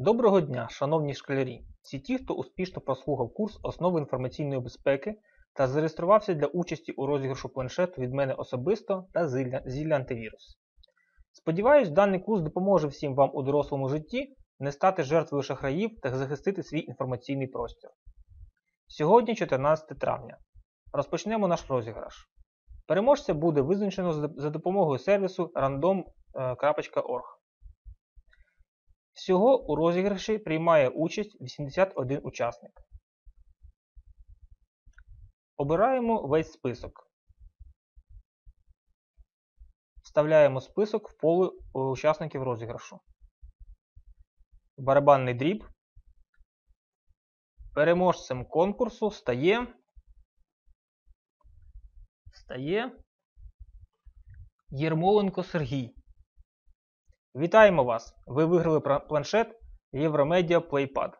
Доброго дня, шановні школярі! Всі ті, хто успішно прослухав курс основи інформаційної безпеки та зареєструвався для участі у розіграшу планшету від мене особисто та Зілля, антивірус. Сподіваюсь, даний курс допоможе всім вам у дорослому житті не стати жертвою шахраїв та захистити свій інформаційний простір. Сьогодні 14 травня. Розпочнемо наш розіграш. Переможця буде визначено за- за допомогою сервісу random.org. Всього у розіграші приймає участь 81 учасник. Обираємо весь список. Вставляємо список в поле учасників розіграшу. Барабанний дріб. Переможцем конкурсу стає. Стає Єрмоленко Сергій. Вітаємо вас! Ви виграли планшет Євромедіа Playpad.